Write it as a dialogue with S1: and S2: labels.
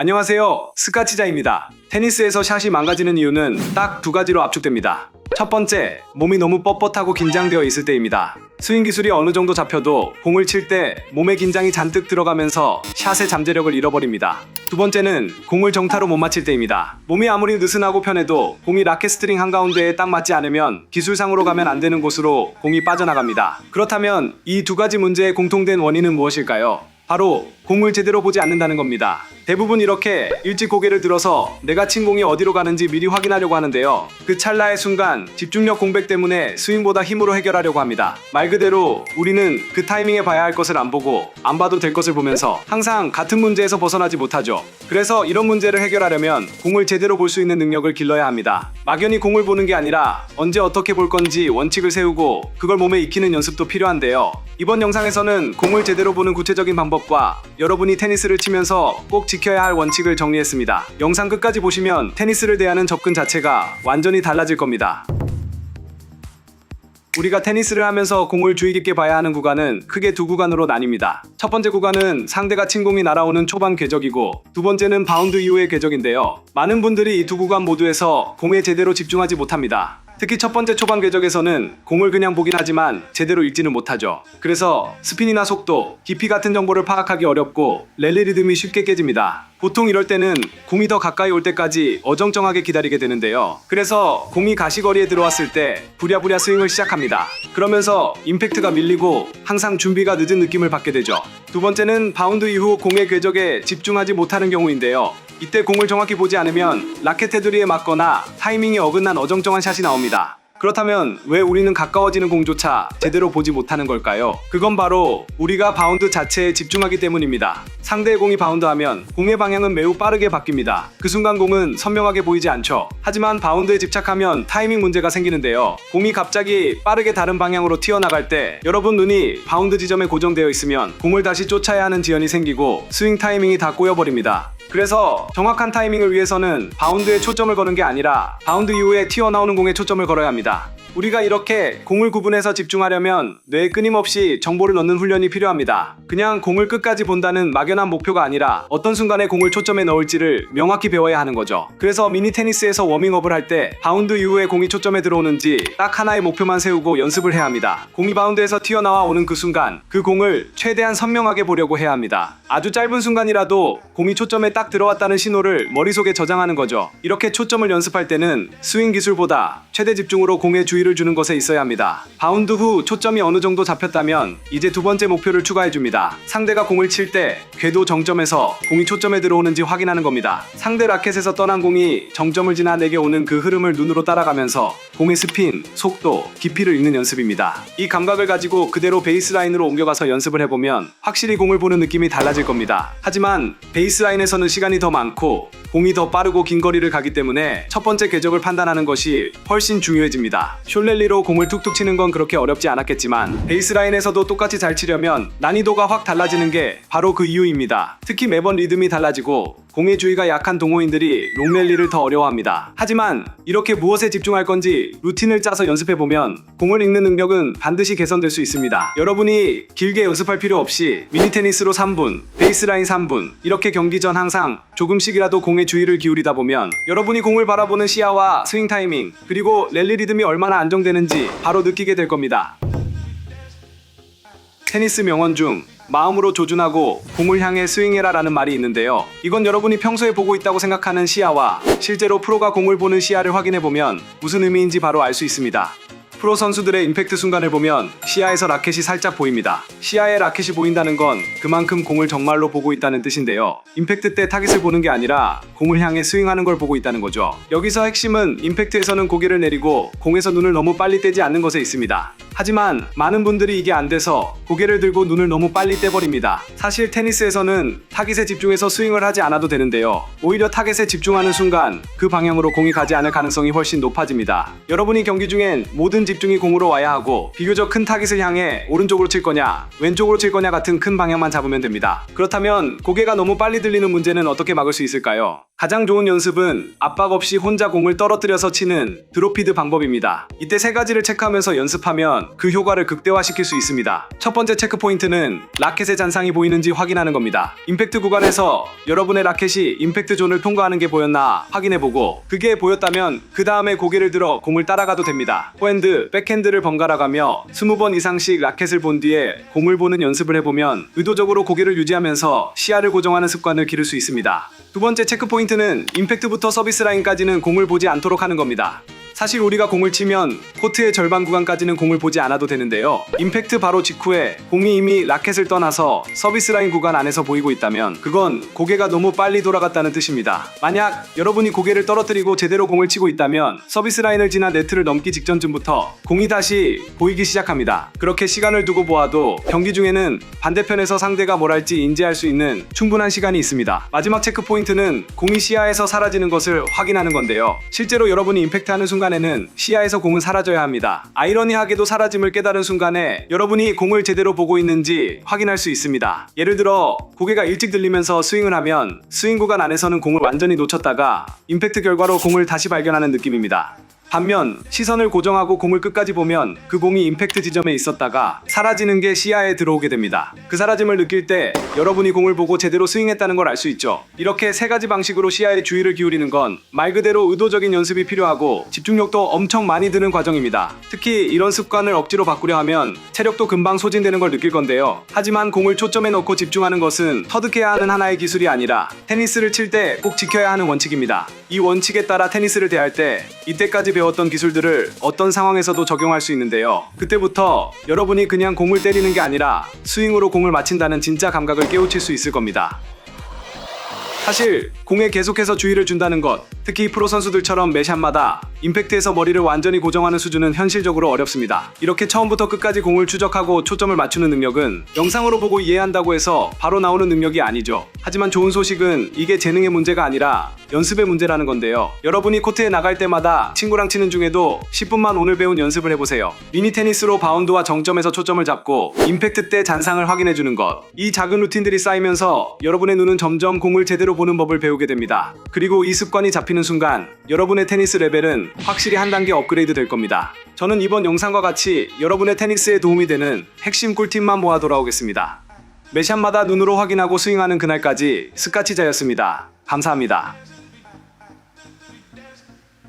S1: 안녕하세요. 스카치자입니다. 테니스에서 샷이 망가지는 이유는 딱 두 가지로 압축됩니다. 첫 번째, 몸이 너무 뻣뻣하고 긴장되어 있을 때입니다. 스윙 기술이 어느 정도 잡혀도 공을 칠 때 몸의 긴장이 잔뜩 들어가면서 샷의 잠재력을 잃어버립니다. 두 번째는 공을 정타로 못 맞힐 때입니다. 몸이 아무리 느슨하고 편해도 공이 라켓 스트링 한가운데에 딱 맞지 않으면 기술상으로 가면 안 되는 곳으로 공이 빠져나갑니다. 그렇다면 이 두 가지 문제의 공통된 원인은 무엇일까요? 바로 공을 제대로 보지 않는다는 겁니다. 대부분 이렇게 일찍 고개를 들어서 내가 친 공이 어디로 가는지 미리 확인하려고 하는데요. 그 찰나의 순간 집중력 공백 때문에 스윙보다 힘으로 해결하려고 합니다. 말 그대로 우리는 그 타이밍에 봐야 할 것을 안 보고 안 봐도 될 것을 보면서 항상 같은 문제에서 벗어나지 못하죠. 그래서 이런 문제를 해결하려면 공을 제대로 볼 수 있는 능력을 길러야 합니다. 막연히 공을 보는 게 아니라 언제 어떻게 볼 건지 원칙을 세우고 그걸 몸에 익히는 연습도 필요한데요. 이번 영상에서는 공을 제대로 보는 구체적인 방법과 여러분이 테니스를 치면서 꼭 지켜야 할 원칙을 정리했습니다. 영상 끝까지 보시면 테니스를 대하는 접근 자체가 완전히 달라질 겁니다. 우리가 테니스를 하면서 공을 주의 깊게 봐야 하는 구간은 크게 두 구간으로 나뉩니다. 첫 번째 구간은 상대가 친 공이 날아오는 초반 궤적이고 두 번째는 바운드 이후의 궤적인데요. 많은 분들이 이 두 구간 모두에서 공에 제대로 집중하지 못합니다. 특히 첫 번째 초반 궤적에서는 공을 그냥 보긴 하지만 제대로 읽지는 못하죠. 그래서 스핀이나 속도, 깊이 같은 정보를 파악하기 어렵고 랠리 리듬이 쉽게 깨집니다. 보통 이럴 때는 공이 더 가까이 올 때까지 어정쩡하게 기다리게 되는데요. 그래서 공이 가시거리에 들어왔을 때 부랴부랴 스윙을 시작합니다. 그러면서 임팩트가 밀리고 항상 준비가 늦은 느낌을 받게 되죠. 두 번째는 바운드 이후 공의 궤적에 집중하지 못하는 경우인데요. 이때 공을 정확히 보지 않으면 라켓 테두리에 맞거나 타이밍이 어긋난 어정쩡한 샷이 나옵니다. 그렇다면 왜 우리는 가까워지는 공조차 제대로 보지 못하는 걸까요? 그건 바로 우리가 바운드 자체에 집중하기 때문입니다. 상대의 공이 바운드하면 공의 방향은 매우 빠르게 바뀝니다. 그 순간 공은 선명하게 보이지 않죠. 하지만 바운드에 집착하면 타이밍 문제가 생기는데요. 공이 갑자기 빠르게 다른 방향으로 튀어나갈 때 여러분 눈이 바운드 지점에 고정되어 있으면 공을 다시 쫓아야 하는 지연이 생기고 스윙 타이밍이 다 꼬여버립니다. 그래서 정확한 타이밍을 위해서는 바운드에 초점을 거는 게 아니라 바운드 이후에 튀어나오는 공에 초점을 걸어야 합니다. 우리가 이렇게 공을 구분해서 집중하려면 뇌에 끊임없이 정보를 넣는 훈련이 필요합니다. 그냥 공을 끝까지 본다는 막연한 목표가 아니라 어떤 순간에 공을 초점에 넣을지를 명확히 배워야 하는 거죠. 그래서 미니 테니스에서 워밍업을 할 때 바운드 이후에 공이 초점에 들어오는지 딱 하나의 목표만 세우고 연습을 해야 합니다. 공이 바운드에서 튀어나와 오는 그 순간 그 공을 최대한 선명하게 보려고 해야 합니다. 아주 짧은 순간이라도 공이 초점에 딱 들어왔다는 신호를 머릿속에 저장하는 거죠. 이렇게 초점을 연습할 때는 스윙 기술보다 최대 집중으로 공에 주의를 주는 것에 있어야 합니다. 바운드 후 초점이 어느 정도 잡혔다면 이제 두 번째 목표를 추가해 줍니다. 상대가 공을 칠 때 궤도 정점에서 공이 초점에 들어오는지 확인하는 겁니다. 상대 라켓에서 떠난 공이 정점을 지나 내게 오는 그 흐름을 눈으로 따라가면서 공의 스핀, 속도, 깊이를 읽는 연습입니다. 이 감각을 가지고 그대로 베이스라인으로 옮겨가서 연습을 해보면 확실히 공을 보는 느낌이 달라질 겁니다. 하지만 베이스라인에서는 시간이 더 많고 공이 더 빠르고 긴 거리를 가기 때문에 첫 번째 궤적을 판단하는 것이 훨씬 중요해집니다. 숄렐리로 공을 툭툭 치는 건 그렇게 어렵지 않았겠지만 베이스라인에서도 똑같이 잘 치려면 난이도가 확 달라지는 게 바로 그 이유입니다. 특히 매번 리듬이 달라지고 공의 주의가 약한 동호인들이 롱랠리를 더 어려워합니다. 하지만 이렇게 무엇에 집중할 건지 루틴을 짜서 연습해보면 공을 읽는 능력은 반드시 개선될 수 있습니다. 여러분이 길게 연습할 필요 없이 미니 테니스로 3분, 베이스라인 3분 이렇게 경기 전 항상 조금씩이라도 공의 주의를 기울이다 보면 여러분이 공을 바라보는 시야와 스윙 타이밍 그리고 랠리 리듬이 얼마나 안정되는지 바로 느끼게 될 겁니다. 테니스 명언 중 마음으로 조준하고 공을 향해 스윙해라 라는 말이 있는데요. 이건 여러분이 평소에 보고 있다고 생각하는 시야와 실제로 프로가 공을 보는 시야를 확인해 보면 무슨 의미인지 바로 알 수 있습니다. 프로 선수들의 임팩트 순간을 보면 시야에서 라켓이 살짝 보입니다. 시야에 라켓이 보인다는 건 그만큼 공을 정말로 보고 있다는 뜻인데요. 임팩트 때 타깃을 보는 게 아니라 공을 향해 스윙하는 걸 보고 있다는 거죠. 여기서 핵심은 임팩트에서는 고개를 내리고 공에서 눈을 너무 빨리 떼지 않는 것에 있습니다. 하지만 많은 분들이 이게 안 돼서 고개를 들고 눈을 너무 빨리 떼버립니다. 사실 테니스에서는 타깃에 집중해서 스윙을 하지 않아도 되는데요. 오히려 타깃에 집중하는 순간 그 방향으로 공이 가지 않을 가능성이 훨씬 높아집니다. 여러분이 경기 중엔 뭐든지 집중이 공으로 와야 하고 비교적 큰 타깃을 향해 오른쪽으로 칠 거냐 왼쪽으로 칠 거냐 같은 큰 방향만 잡으면 됩니다. 그렇다면 고개가 너무 빨리 들리는 문제는 어떻게 막을 수 있을까요? 가장 좋은 연습은 압박 없이 혼자 공을 떨어뜨려서 치는 드로피드 방법입니다. 이때 세 가지를 체크하면서 연습하면 그 효과를 극대화시킬 수 있습니다. 첫 번째 체크 포인트는 라켓의 잔상이 보이는지 확인하는 겁니다. 임팩트 구간에서 여러분의 라켓이 임팩트 존을 통과하는 게 보였나 확인해보고 그게 보였다면 그 다음에 고개를 들어 공을 따라가도 됩니다. 포핸드, 백핸드를 번갈아 가며 20번 이상씩 라켓을 본 뒤에 공을 보는 연습을 해보면 의도적으로 고개를 유지하면서 시야를 고정하는 습관을 기를 수 있습니다. 두 번째 체크 포인트는 임팩트부터 서비스 라인까지는 공을 보지 않도록 하는 겁니다. 사실 우리가 공을 치면 코트의 절반 구간까지는 공을 보지 않아도 되는데요. 임팩트 바로 직후에 공이 이미 라켓을 떠나서 서비스 라인 구간 안에서 보이고 있다면 그건 고개가 너무 빨리 돌아갔다는 뜻입니다. 만약 여러분이 고개를 떨어뜨리고 제대로 공을 치고 있다면 서비스 라인을 지나 네트를 넘기 직전쯤부터 공이 다시 보이기 시작합니다. 그렇게 시간을 두고 보아도 경기 중에는 반대편에서 상대가 뭘 할지 인지할 수 있는 충분한 시간이 있습니다. 마지막 체크 포인트는 공이 시야에서 사라지는 것을 확인하는 건데요. 실제로 여러분이 임팩트하는 순간에는 시야에서 공은 사라져야 합니다. 아이러니하게도 사라짐을 깨달은 순간에 여러분이 공을 제대로 보고 있는지 확인할 수 있습니다. 예를 들어 고개가 일찍 들리면서 스윙을 하면 스윙 구간 안에서는 공을 완전히 놓쳤다가 임팩트 결과로 공을 다시 발견하는 느낌입니다. 반면 시선을 고정하고 공을 끝까지 보면 그 공이 임팩트 지점에 있었다가 사라지는 게 시야에 들어오게 됩니다. 그 사라짐을 느낄 때 여러분이 공을 보고 제대로 스윙했다는 걸 알 수 있죠. 이렇게 세 가지 방식으로 시야에 주의를 기울이는 건 말 그대로 의도적인 연습이 필요하고 집중력도 엄청 많이 드는 과정입니다. 특히 이런 습관을 억지로 바꾸려 하면 체력도 금방 소진되는 걸 느낄 건데요. 하지만 공을 초점에 넣고 집중하는 것은 터득해야 하는 하나의 기술이 아니라 테니스를 칠 때 꼭 지켜야 하는 원칙입니다. 이 원칙에 따라 테니스를 대할 때 이때까지 배웠던 기술들을 어떤 상황에서도 적용할 수 있는데요. 그때부터 여러분이 그냥 공을 때리는 게 아니라 스윙으로 공을 맞힌다는 진짜 감각을 깨우칠 수 있을 겁니다. 사실 공에 계속해서 주의를 준다는 것, 특히 프로 선수들처럼 매 샷마다 임팩트에서 머리를 완전히 고정하는 수준은 현실적으로 어렵습니다. 이렇게 처음부터 끝까지 공을 추적하고 초점을 맞추는 능력은 영상으로 보고 이해한다고 해서 바로 나오는 능력이 아니죠. 하지만 좋은 소식은 이게 재능의 문제가 아니라 연습의 문제라는 건데요. 여러분이 코트에 나갈 때마다 친구랑 치는 중에도 10분만 오늘 배운 연습을 해보세요. 미니 테니스로 바운드와 정점에서 초점을 잡고 임팩트 때 잔상을 확인해 주는 것. 이 작은 루틴들이 쌓이면서 여러분의 눈은 점점 공을 제대로 보는 법을 배우게 됩니다. 그리고 이 습관이 잡히는 순간 여러분의 테니스 레벨은 확실히 한 단계 업그레이드 될 겁니다. 저는 이번 영상과 같이 여러분의 테니스에 도움이 되는 핵심 꿀팁만 모아 돌아오겠습니다. 매샷마다 눈으로 확인하고 스윙하는 그날까지 스카치자였습니다. 감사합니다.